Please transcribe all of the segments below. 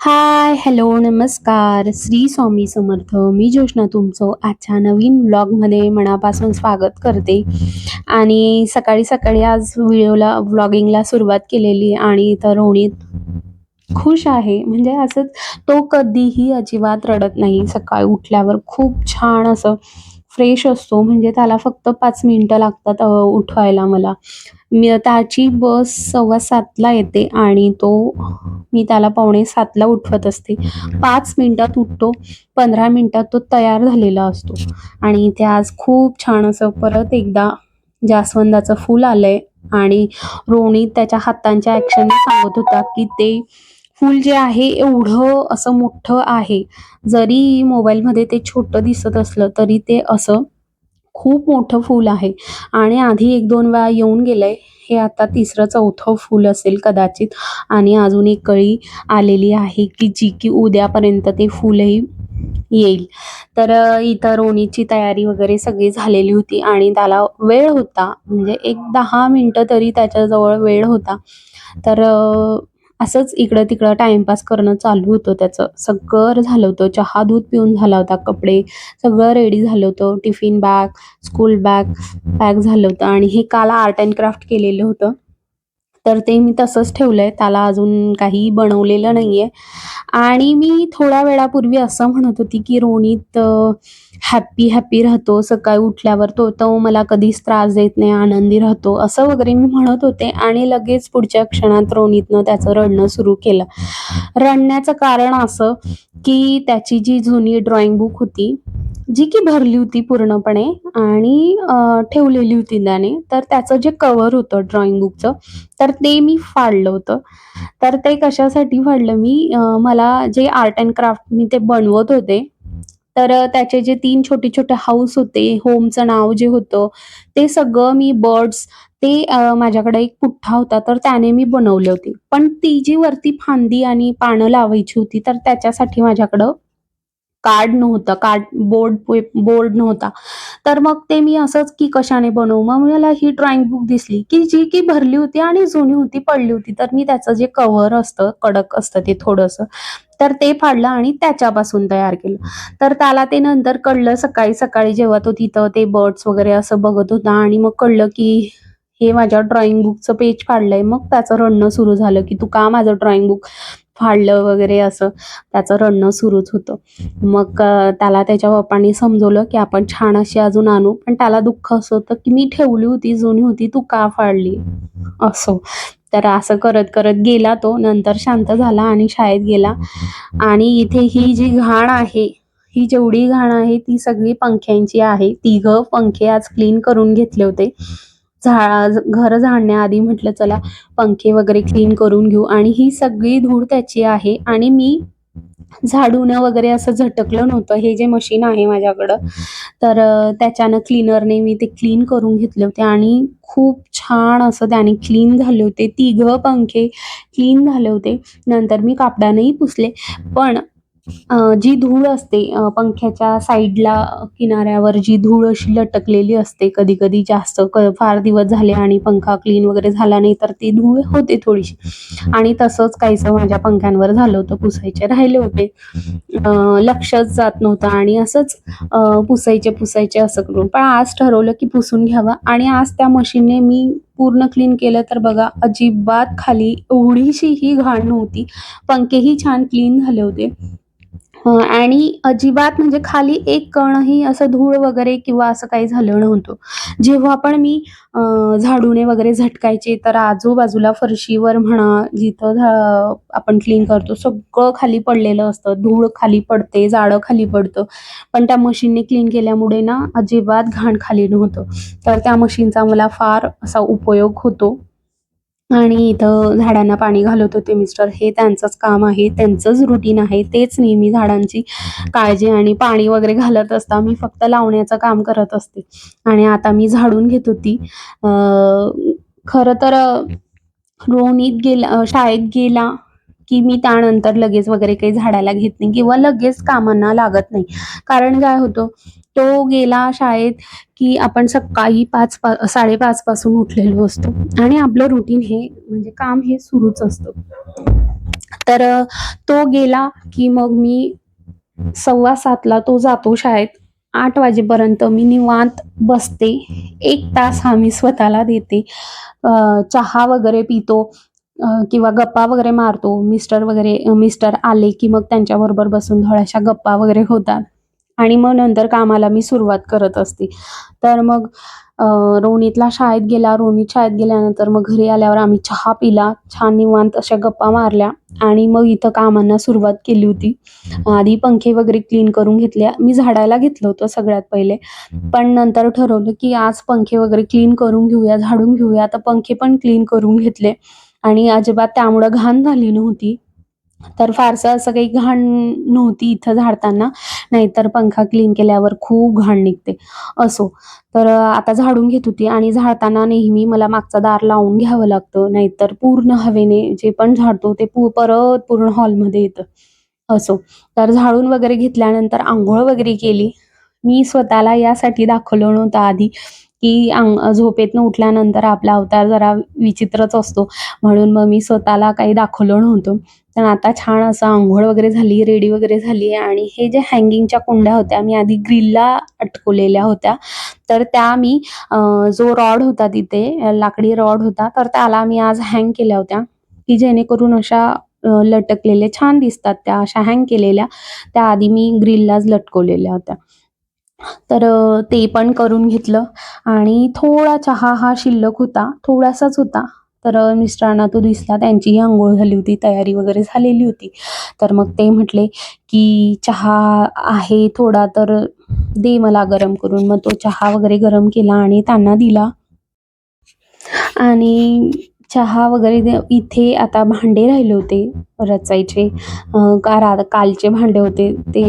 Hi hello नमस्कार. श्री स्वामी समर्थ. मी जोशना तुमचं आजच्या नवीन व्लॉगमध्ये मनापासून स्वागत करते. आणि सकाळी सकाळी आज व्हिडिओला व्लॉगिंगला सुरुवात केलेली आणि इथं रोहित खुश आहे. म्हणजे असंच तो कधीही अजिबात रडत नाही. सकाळी उठल्यावर खूप छान असं फ्रेश असतो. म्हणजे त्याला फक्त पाच मिनटं लागतात उठवायला मला. मी त्याची बस सव्वा सातला येते आणि तो मी त्याला पावणे सातला उठवत असते. पाच मिनिटात उठतो पंधरा मिनिटात तो तयार झालेला असतो. आणि इथे आज खूप छान असं परत एकदा जास्वंदाचं फूल आलंय आणि रोणी त्याच्या हातांच्या ऍक्शन सांगत होता की ते फूल जे आहे एवढं असं मोठं आहे. जरी मोबाईलमध्ये ते छोटं दिसत असलं तरी ते असं खूप मोठं फूल आहे. आणि आधी एक दोन वेळा येऊन गेलंय. हे आता तिसरं चौथं फूल असेल कदाचित. आणि अजून एक कळी आलेली आहे की जी की उद्यापर्यंत ते फुलही येईल. तर इथं रोणीची तयारी वगैरे सगळी झालेली होती आणि त्याला वेळ होता. म्हणजे एक दहा मिनटं तरी त्याच्याजवळ वेळ होता. तर असंच इकडं तिकडं टाइमपास करणं चालू होतं त्याचं. सगळं झालं होतं. चहा दूध पिऊन झाला होता कपडे सगळं रेडी झालं होतं. Tiffin bag school bag pack झालं होतं. आणि हे काल आर्ट अँड क्राफ्ट केलेलं होतं. तर ते मी तसंच ठेवलंय. त्याला अजून काही बनवलेलं नाहीये. आणि मी थोड्या वेळापूर्वी असं म्हणत होती की रोणीत हॅप्पी हॅप्पी राहतो. सकाळी उठल्यावर तो तो मला कधीच त्रास देत नाही आनंदी राहतो. असं वगैरे मी म्हणत होते आणि लगेच पुढच्या क्षणात रोनितनं त्याचं रडणं सुरू केलं. रडण्याचं कारण असं की त्याची जी जुनी ड्रॉइंग बुक होती जी की भरली होती पूर्णपणे आणि ठेवलेली होती त्याने तर त्याचं जे कव्हर होतं ड्रॉइंग बुकचं तर ते मी फाडलं होतं. तर ते कशासाठी फाडलं? मी मला जे आर्ट अँड क्राफ्ट मी ते बनवत होते तर त्याचे जे तीन छोटे छोटे हाऊस होते होमचं नाव जे होतं ते सगळं मी बर्ड्स ते माझ्याकडे एक पुठ्ठा होता तर त्याने मी बनवले होते. पण ती जी वरती फांदी आणि पानं लावायची होती तर त्याच्यासाठी माझ्याकडं कार्ड नव्हतं कार्ड बोर्ड बोर्ड नव्हता. तर मग ते मी असंच की कशाने बनवू? मग मला ही ड्रॉइंग बुक दिसली की जी की भरली होती आणि जुनी होती पडली होती. तर मी त्याचं जे कव्हर असतं कडक असतं ते थोडंसं तर ते फाडलं आणि त्याच्यापासून तयार केलं. तर त्याला ते नंतर कळलं सकाळी सकाळी जेव्हा तो तिथं ते बर्ड्स वगैरे असं बघत होता आणि मग कळलं की हे माझ्या ड्रॉइंग बुकचं पेज फाडलंय. मग त्याचं रडणं सुरू झालं की तू का माझं ड्रॉइंग बुक फाडलं वगैरे असं त्याचं रडणं सुरूच होतं. मग त्याला त्याच्या पप्पांनी समजवलं की आपण छान अशी अजून आणू. पण त्याला दुःख असं होतं की मी ठेवली होती जुनी होती तू का फाडली? असो. तर असं करत करत गेला तो. नंतर शांत झाला आणि शाळेत गेला. आणि इथे ही जी घाण आहे ही जेवढी घाण आहे ती सगळी पंख्यांची आहे. तिघं पंखे आज क्लीन करून घेतले होते. झा घर झाडण्याआधी म्हटलं चला पंखे वगैरे क्लीन करून घेऊ. आणि ही सगळी धूळ त्याची आहे. आणि मी झाडून वगैरे असं झटकलं नव्हतं. हे जे मशीन आहे माझ्याकडं तर त्याच्यानं क्लीनरने मी ते क्लीन करून घेतले होते. आणि खूप छान असं त्याने क्लीन झाले होते. तिघं पंखे क्लीन झाले होते. नंतर मी कापडानेही पुसले. पण जी धूळ असते पंख्याच्या साईडला किनाऱ्यावर जी धूळ अशी लटकलेली असते कधी कधी जास्त क फार दिवस झाले आणि पंखा क्लीन वगैरे झाला नाही तर ती धूळ होते थोडीशी. आणि तसंच काहीसं माझ्या पंख्यांवर झालं होतं पुसायचे राहिले होते. लक्षच जात नव्हतं आणि असंच पुसायचे पुसायचे असं करून. पण आज ठरवलं की पुसून घ्यावा आणि आज त्या मशीनने मी पूर्ण क्लीन केलं तर बघा अजिबात खाली एवढीशी ही घाण नव्हती. पंखेही छान क्लीन झाले होते. आणि अजिबात म्हणजे खाली एक कणही असं धूळ वगैरे किंवा असं काही झालं नव्हतं. जेव्हा पण मी झाडूने वगैरे झटकायचे तर आजूबाजूला फरशीवर म्हणा जिथं आपण क्लीन करतो सगळं खाली पडलेलं असतं. धूळ खाली पडते जाडं खाली पडतं. पण त्या मशीनने क्लीन केल्यामुळे ना अजिबात घाण खाली नव्हतं. तर त्या मशीनचा मला फार असा उपयोग होतो. आणि इथं झाडांना पाणी घालत होते मिस्टर. हे त्यांचंच काम आहे त्यांचंच रुटीन आहे. तेच नेहमी झाडांची काळजी आणि पाणी वगैरे घालत असता मी फक्त लावण्याचं काम करत असते. आणि आता मी झाडून घेत होती. खरं तर रोहनीत गेला शाळेत गेला की मी त्यानंतर लगेच वगैरे काही झाडाला घेत नाही किंवा लगेच कामांना लागत नाही. कारण काय होतं तो गेला शाळेत की आपण सकाळी पाच पा साडेपाच पासून उठलेलो असतो. आणि आपलं रुटीन हे म्हणजे काम हे सुरूच असतं. तर तो गेला की मग मी सव्वा सातला तो जातो शाळेत. आठ वाजेपर्यंत मी निवांत बसते. एक तास हा मी स्वतःला देते. चहा वगैरे पितो किंवा गप्पा वगैरे मारतो. मिस्टर वगैरे मिस्टर आले की मग त्यांच्याबरोबर बसून थोड्याशा गप्पा वगैरे होतात. आणि मग नंतर कामाला मी सुरुवात करत असते. तर मग रोनीतला शाळेत गेला. रोनीत शाळेत गेल्यानंतर मग घरी आल्यावर आम्ही चहा पिला. छान निवांत अशा गप्पा मारल्या आणि मग इथं कामांना सुरुवात केली होती. आधी पंखे वगैरे क्लीन करून घेतल्या मी झाडायला घेतलं होतं सगळ्यात पहिले. पण नंतर ठरवलं की आज पंखे वगैरे क्लीन करून घेऊया झाडून घेऊया. आता पंखे पण क्लीन करून घेतले आणि अजिबात त्यामुळं घाण झाली नव्हती. तर फारसं असं काही घाण नव्हती इथं झाडताना. नाहीतर पंखा क्लीन केल्यावर खूप घाण निघते. असो. तर आता झाडून घेत होती आणि झाडताना नेहमी मला मागचा दार लावून घ्यावं लागतं. नाहीतर पूर्ण हवेने जे पण झाडतो ते पू परत पूर्ण हॉलमध्ये येतं. असो. तर झाडून वगैरे घेतल्यानंतर आंघोळ वगैरे केली. मी स्वतःला यासाठी दाखवलं नव्हतं आधी. की अंग झोपेतनं उठल्यानंतर आपला अवतार जरा विचित्रच असतो. म्हणून मग मी स्वतःला काही दाखवलं नव्हतं. पण आता छान असं आंघोळ वगैरे झाली रेडी वगैरे झाली आणि हे जे हँगिंगच्या कुंड्या होत्या मी आधी ग्रिलला अटकवलेल्या होत्या. तर त्या मी जो रॉड होता तिथे लाकडी रॉड होता तर त्याला मी आज हँग केल्या होत्या. की जेणेकरून अशा लटकलेल्या छान दिसतात त्या अशा हँग केलेल्या. त्या आधी मी ग्रिललाच लटकवलेल्या होत्या. तर ते पण करून घेतलं. आणि थोडा चहा हा शिल्लक होता थोडासाच होता. तर मिस्टरांना तो दिसला त्यांचीही आंघोळ झाली होती तयारी वगैरे झालेली होती. तर मग ते म्हटले की चहा आहे थोडा तर दे मला गरम करून. मग तो चहा वगैरे गरम केला आणि त्यांना दिला. आणि चहा वगैरे इथे आता भांडे राहिले होते रचायचे. का कालचे भांडे होते ते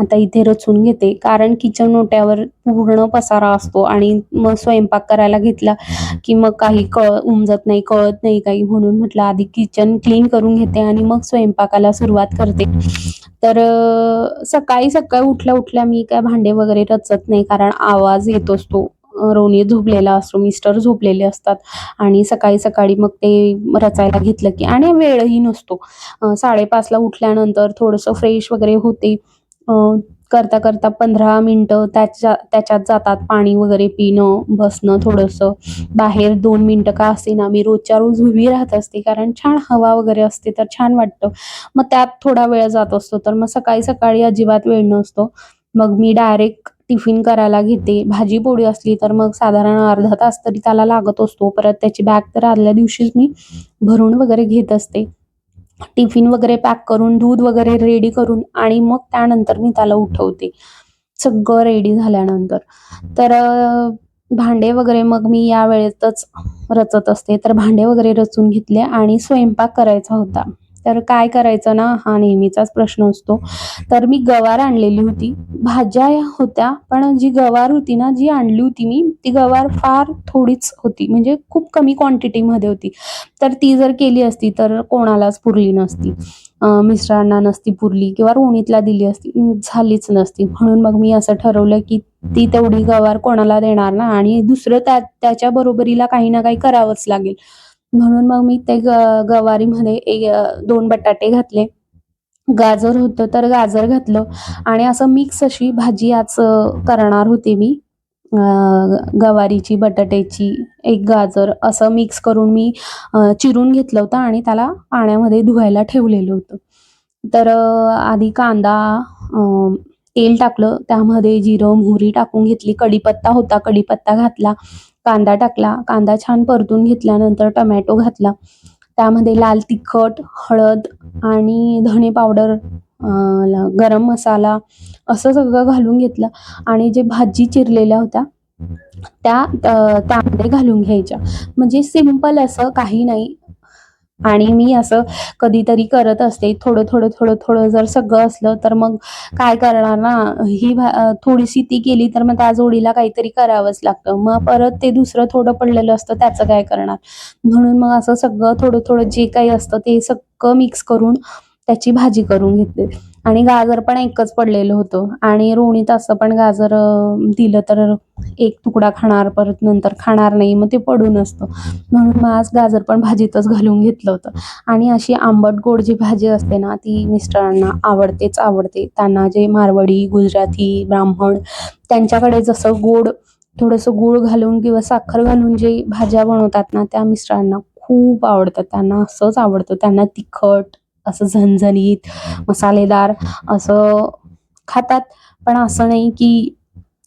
आता इथे रचून घेते. कारण किचन ओट्यावर पूर्ण पसारा असतो आणि मग स्वयंपाक करायला घेतला की मग काही कळ उमजत नाही कळत नाही काही. म्हणून म्हटलं आधी किचन क्लीन करून घेते आणि मग स्वयंपाकाला सुरुवात करते. तर सकाळी सकाळी उठल्या उठल्या मी काय भांडे वगैरे रचत नाही कारण आवाज येत असतो. रोनी झोपलेला असतो मिस्टर झोपलेले असतात. आणि सकाळी सकाळी मग ते रचायला घेतलं की आणि वेळही नसतो. साडेपाचला उठल्यानंतर थोडंसं फ्रेश वगैरे होते. करता करता पंधरा मिनटं त्याच्या त्याच्यात जातात पाणी वगैरे पिणं बसणं थोडंसं. बाहेर दोन मिनटं का असेना मी रोजच्या रोज उभी राहत असते कारण छान हवा वगैरे असते तर छान वाटतं. मग त्यात थोडा वेळ जात असतो तर मग सकाळी सकाळी अजिबात वेळ नसतो. मग मी डायरेक्ट टिफिन करायला घेते. भाजी पोळी असली तर मग साधारण अर्धा तास तरी त्याला लागत असतो. परत त्याची बॅग तर आदल्या दिवशीच मी भरून वगैरे घेत असते. टिफिन वगैरे पॅक करून दूध वगैरे रेडी करून आणि मग त्यानंतर मी त्याला उठवते. सगळं रेडी झाल्यानंतर. तर भांडे वगैरे मग मी या वेळेतच रचत असते. तर भांडे वगैरे रचून घेतले आणि स्वयंपाक करायचा होता. तर काय करायचं ना? हा नेहमीचाच प्रश्न असतो. तर मी गवार आणलेली होती. भाज्या होत्या पण जी गवार होती ना जी आणली होती मी ती गवार फार थोडीच होती. म्हणजे खूप कमी क्वांटिटीमध्ये होती. तर ती जर केली असती तर कोणालाच पुरली नसती. मिस्टरांना नसती पुरली किंवा रोणीतला दिली असती झालीच नसती. म्हणून मग मी असं ठरवलं की ती तेवढी गवार कोणाला देणार ना? आणि दुसरं त्या त्याच्या बरोबरीला काही ना काही करावंच लागेल. म्हणून मग मी ते ग गवारीमध्ये एक दोन बटाटे घातले. गाजर होतं तर गाजर घातलं. आणि असं मिक्स अशी भाजी आज करणार होती मी. गवारीची बटाट्याची एक गाजर असं मिक्स करून मी चिरून घेतलं होतं आणि त्याला पाण्यामध्ये धुवायला ठेवलेलं होतं. तर आधी कांदा तेल टाकलं. त्यामध्ये जिरं मोहरी टाकून घेतली. कढीपत्ता होता. कढीपत्ता घातला. कांदा टाकला कांदा छान परतून घेतल्यानंतर टमॅटो घातला. त्यामध्ये लाल तिखट हळद आणि धणे पावडर गरम मसाला असं सगळं घालून घेतलं. आणि जे भाजी चिरलेल्या होत्या त्या त्यामध्ये घालून घ्यायच्या. म्हणजे सिंपल असं काही नाही. आणि मी असं कधीतरी करत असते. थोडं थोडं थोडं थोडं जर सगळं असलं तर मग काय करणार ना? ही थोडीशी ती केली तर मग त्या जोडीला काहीतरी करावंच लागतं. मग परत ते दुसरं थोडं पडलेलं असतं त्याचं काय करणार? म्हणून मग असं सगळं थोडं थोडं जे काही असतं ते सगळं मिक्स करून त्याची भाजी करून घेते. आणि गाजर पण एकच पडलेलं होतं. आणि रोणीत असं पण गाजर दिलं तर एक तुकडा खाणार परत नंतर खाणार नाही मग ते पडून असतं. म्हणून मग आज गाजर पण भाजीतच घालून घेतलं होतं. आणि अशी आंबट गोड जी भाजी असते ना ती मिस्टरांना आवडतेच आवडते. त्यांना जे मारवाडी गुजराती ब्राह्मण त्यांच्याकडे जसं गोड थोडंसं गूळ घालून किंवा साखर घालून जे भाज्या बनवतात ना त्या मिस्टरांना खूप आवडतात. त्यांना असंच आवडतं. त्यांना तिखट असं झणझणीत मसालेदार असं खातात. पण असं नाही की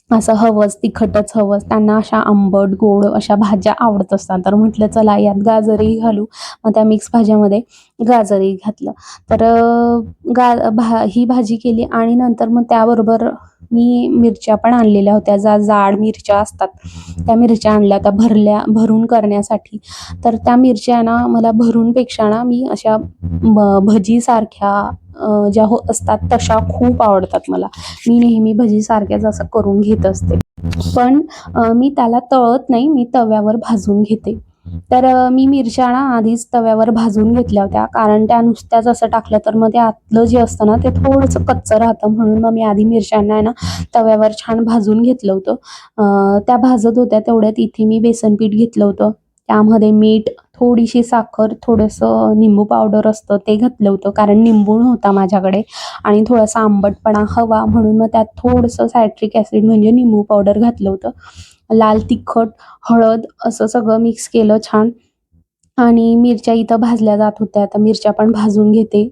असं हवंच तिखटच हवंच त्यांना अशा आंबट गोड अशा भाज्या आवडत असतात. तर म्हटलं चला यात गाजरही घालू. मग त्या मिक्स भाज्यामध्ये गाजरही घातलं. तर गा भा ही भाजी केली आणि नंतर मग त्याबरोबर मी मिरच्या पण आणलेल्या होत्या. ज्या जाड मिरच्या असतात त्या मिरच्या आणल्या. त्या भरल्या भरून करण्यासाठी. तर त्या मिरच्या ना मला भरूनपेक्षा ना मी अशा भजीसारख्या ज्या हो असतात तशा खूप आवडतात मला. मी नेहमी भजीसारख्याच असं करून घेत असते. पण मी त्याला तळत नाही मी तव्यावर भाजून घेते. तर मी मिरच्या ना आधीच तव्यावर भाजून घेतल्या होत्या. कारण त्या नुसत्याच असं टाकलं तर मग ते आतलं जे असतं ना ते थोडंसं कच्चं राहतं. म्हणून मग मी आधी मिरच्यांना आहे ना तव्यावर छान भाजून घेतलं होतं. त्या भाजत होत्या तेवढ्यात इथे मी बेसन पीठ घेतलं होतं. त्यामध्ये मीठ थोडीशी साखर थोडंसं निंबू पावडर असतं ते घातलं होतं कारण निंबू नव्हता माझ्याकडे. आणि थोडासा आंबटपणा हवा म्हणून मग त्यात थोडंसं सायट्रिक ॲसिड म्हणजे निंबू पावडर घातलं होतं. लाल तिखट हळद असं सगळं मिक्स केलं छान. आणि मिरच्या इथं भाजल्या जात होत्या. आता मिरच्या पण भाजून घेते.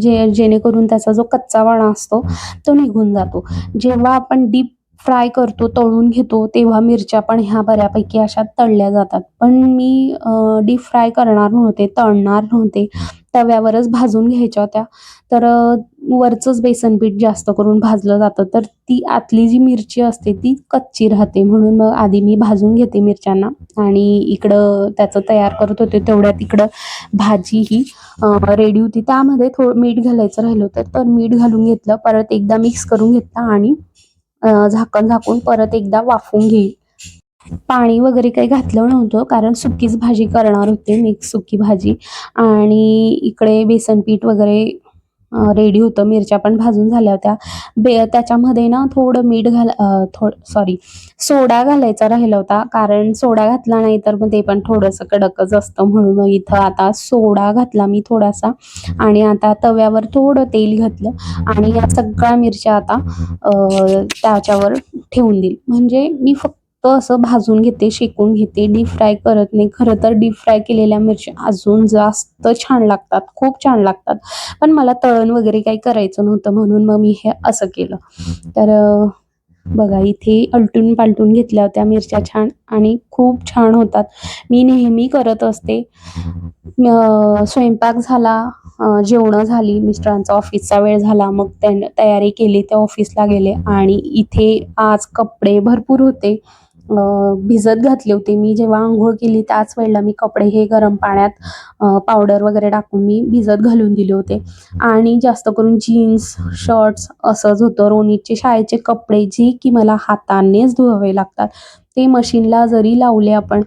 जे जेणेकरून त्याचा जो कच्चापणा असतो तो निघून जातो. जेव्हा आपण डीप फ्राय करतो तळून घेतो तेव्हा मिरच्या पण ह्या बऱ्यापैकी अशा तळल्या जातात. पण मी डीप फ्राय करणार नव्हते तळणार नव्हते. तव्यावरच भाजून घ्यायच्या होत्या. तर वरचंच बेसन पीठ जास्त करून भाजलं जातं. तर ती आतली जी मिरची असते ती कच्ची राहते. म्हणून मग आधी मी भाजून घेते मिरच्यांना. आणि इकडं त्याचं तयार करत होते तेवढ्यात इकडं भाजी ही रेडी होती. त्यामध्ये थोडं मीठ घालायचं राहिलं होतं. तर मीठ घालून घेतलं. परत एकदा मिक्स करून घेतलं आणि झाकण झाकून परत एकदा वाफवून घेईल. पाणी वगैरे काही घातलं नव्हतं कारण सुकीच भाजी करणार होते मिक्स सुकी भाजी. आणि इकडे बेसन पीठ वगैरे रेडी होतं. मिरच्या पण भाजून झाल्या होत्या. बे त्याच्यामध्ये ना थोडं मीठ घाल थोड सॉरी सोडा घालायचा राहिला होता. कारण सोडा घातला नाही तर मग ते पण थोडंसं कडकच असतं म्हणून मग इथं आता सोडा घातला मी थोडासा. आणि आता तव्यावर थोडं तेल घातलं. आणि या सगळ्या मिरच्या आता त्याच्यावर ठेवून देईल म्हणजे मी फक्त असं भाजून घेते शेकून घेते डीप फ्राय करत नाही. खरं तर डीप फ्राय केलेल्या मिरच्या अजून जास्त छान लागतात खूप छान लागतात. पण मला तळण वगैरे काही करायचं नव्हतं म्हणून मग मी हे असं केलं. तर बघा इथे अलटून पालटून घेतल्या होत्या मिरच्या छान आणि खूप छान होतात. मी नेहमी करत असते. स्वयंपाक झाला जेवणं झाली मिस्टरांचा ऑफिसचा वेळ झाला मग त्यां तयारी केली ते ऑफिसला गेले आणि इथे आज कपडे भरपूर होते. भिजत घातले होते. मी जेव्हा आंघोळ केली त्याच वेळेला मी कपडे हे गरम पाण्यात पावडर वगैरे टाकून मी भिजत घालून दिले होते. आणि जास्त करून जीन्स शर्ट्स असंच होतं. रोनीचे शाळेचे कपडे जे की मला हातानेच धुवावे लागतात. ते मशीनला जरी लावले आपण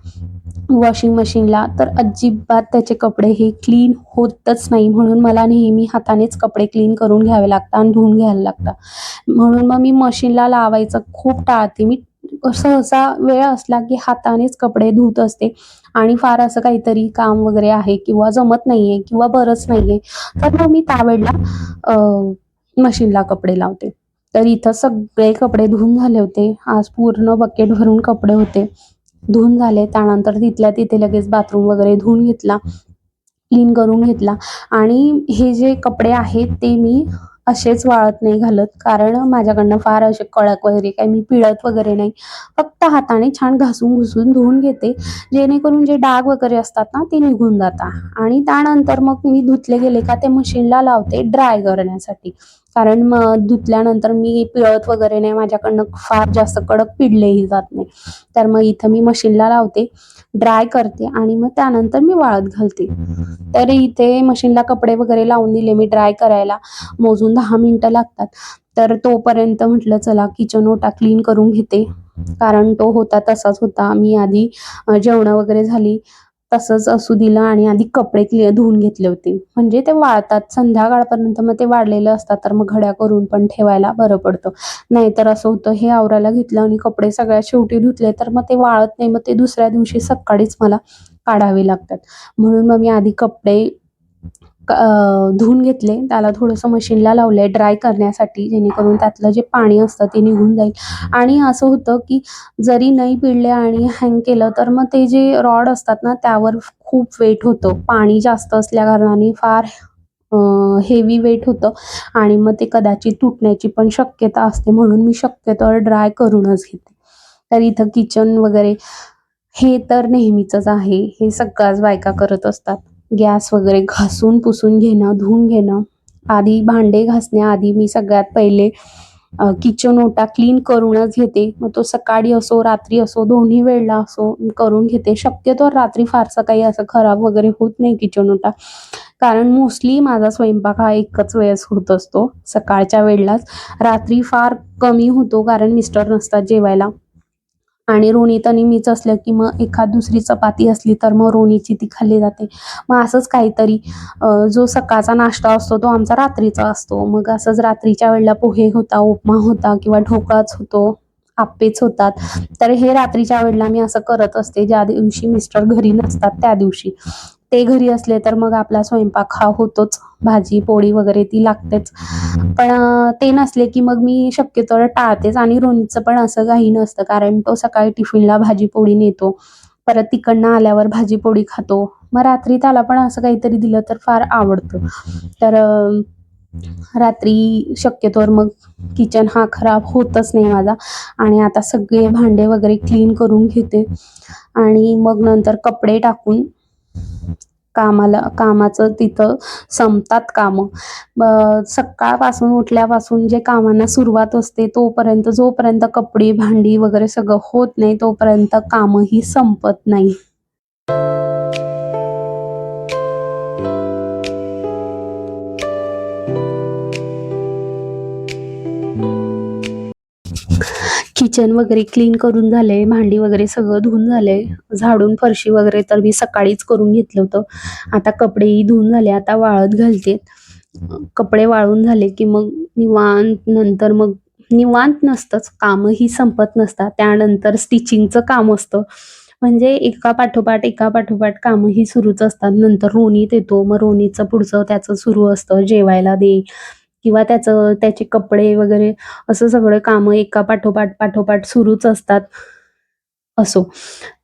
वॉशिंग मशीनला तर अजिबात त्याचे कपडे हे क्लीन होतच नाही. म्हणून मला नेहमी हातानेच कपडे क्लीन करून घ्यावे लागतात आणि धुवून घ्यायला लागतात. म्हणून मग मी मशीनला लावायचं खूप टाळते. मी सहसा वेळ असला की हातानेच कपडे धुत असते. आणि फार असं काहीतरी काम वगैरे आहे किंवा जमत नाहीये किंवा बरंच नाहीये तर मग मी त्यावेळेला मशीनला कपडे लावते. तर इथं सगळे कपडे धुवून झाले होते. आज पूर्ण बकेट भरून कपडे होते. धुवून झाले. त्यानंतर तिथल्या तिथे लगेच बाथरूम वगैरे धुवून घेतला. क्लीन करून घेतला. आणि हे जे कपडे आहेत ते मी असेच वाळत नाही घालत. कारण माझ्याकडनं फार असे कळक वगैरे काही मी पिळत वगैरे नाही. फक्त हाताने छान घासून घुसून धुवून घेते. जेणेकरून जे डाग वगैरे असतात ना ते निघून जातात. आणि त्यानंतर मग मी धुतले गेले का ते मशीनला लावते ड्राय करण्यासाठी. कारण मग धुतल्यानंतर मी पिळत वगैरे नाही माझ्याकडनं फार जास्त कडक पिडलेही जात नाही. तर मग इथं मी मशीनला लावते ड्राय करते आणि मग त्यानंतर मी वाळत घालते. तर इथे मशीनला कपडे वगैरे लावून दिले मी ड्राय करायला. मोजून दहा मिनटं लागतात. तर तोपर्यंत म्हटलं चला किचन ओटा क्लीन करून घेते. कारण तो होता तसाच होता. मी आधी जेवणं वगैरे झाली. तसंच असू दिलं आणि आधी कपडे क्लिअर धुवून घेतले होते. म्हणजे ते वाळतात. संध्याकाळपर्यंत मग ते वाढलेलं असतात. तर मग घड्या करून पण ठेवायला बरं पडतं. नाहीतर असं होतं हे आवरायला घेतलं आणि कपडे सगळ्या शेवटी धुतले तर मग ते वाळत नाही. मग ते दुसऱ्या दिवशी सकाळीच मला काढावे लागतात. म्हणून मग मी आधी कपडे धुवून घेतले. त्याला थोडंसं मशीनला लावलंय ड्राय करण्यासाठी जेणेकरून त्यातलं जे पाणी असतं ते निघून जाईल. आणि असं होतं की जरी नाही पिळले आणि हँग केलं तर मग ते जे रॉड असतात ना त्यावर खूप वेट होतं. पाणी जास्त असल्या कारणाने फार हेवी वेट होतं. आणि मग ते कदाचित तुटण्याची पण शक्यता असते म्हणून मी शक्यतो ड्राय करूनच घेते. तर इथं किचन वगैरे हे तर नेहमीचंच आहे. हे सगळ्याच बायका करत असतात. गॅस वगैरे घासून पुसून घेणं धुवून घेणं. आधी भांडे घासण्याआधी मी सगळ्यात पहिले किचन ओटा क्लीन करूनच घेते. मग तो सकाळी असो रात्री असो दोन्ही वेळेला असो करून घेते. शक्यतो रात्री फारसं काही असं खराब वगैरे होत नाही किचन ओटा. कारण मोस्टली माझा स्वयंपाक हा एकच वेळेस होत असतो सकाळच्या वेळेलाच. रात्री फार कमी होतो कारण मिस्टर नसतात जेवायला. आणि रोणीत आणि मीच असलं की मग एखाद दुसरी चपाती असली तर मग रोणीची ती खाल्ली जाते. मग असंच काहीतरी जो सकाळचा नाश्ता असतो तो आमचा रात्रीचा असतो. मग असंच रात्रीच्या वेळेला पोहे होता उपमा होता किंवा ढोकळाच होतो आप्पेच होतात. तर हे रात्रीच्या वेळेला मी असं करत असते. ज्या दिवशी मिस्टर घरी नसतात त्या दिवशी. ते घरी असले तर मग आपला स्वयंपाक हा होतोच. भाजी पोळी वगैरे ती लागतेच. पण ते नसले की मग मी शक्यतो टाळतेच आणि रोनीचं पण असं काही नसतं कारण तो सकाळी टिफिनला भाजी पोळी नेतो. परत तिकडनं आल्यावर भाजी पोळी खातो. मग रात्री त्याला पण असं काहीतरी दिलं तर फार आवडतं. तर रात्री शक्यतोवर मग किचन हा खराब होतच नाही माझा. आणि आता सगळे भांडे वगैरे क्लीन करून घेते. आणि मग नंतर कपडे टाकून कामाला कामाचं तिथं संपतात कामं. सकाळपासून उठल्यापासून जे कामांना सुरुवात असते तोपर्यंत जोपर्यंत कपडे भांडी वगैरे सगळं होत नाही तोपर्यंत कामही संपत नाही. किचन वगैरे क्लीन करून झाले भांडी वगैरे सगळं धुवून झाले झाडून फरशी वगैरे तर मी सकाळीच करून घेतलं होतं. आता कपडेही धुवून झाले आता वाळत घालते कपडे वाळून झाले की मग निवांत नंतर मग निवांत नसतंच कामही संपत नसतात. त्यानंतर स्टिचिंगचं काम असतं. म्हणजे एका पाठोपाठ एका पाठोपाठ कामही सुरूच असतात. नंतर रोनीत येतो मग रोनीचं पुढचं त्याचं सुरू असतं. जेवायला दे किंवा त्याचं त्याचे कपडे वगैरे असं सगळं कामं एका पाठोपाठ पाठोपाठ सुरूच असतात. असो.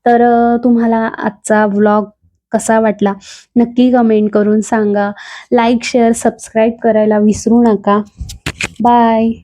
तर तुम्हाला आजचा व्लॉग कसा वाटला? नक्की कमेंट करून सांगा. लाईक शेअर सबस्क्राईब करायला विसरू नका. बाय.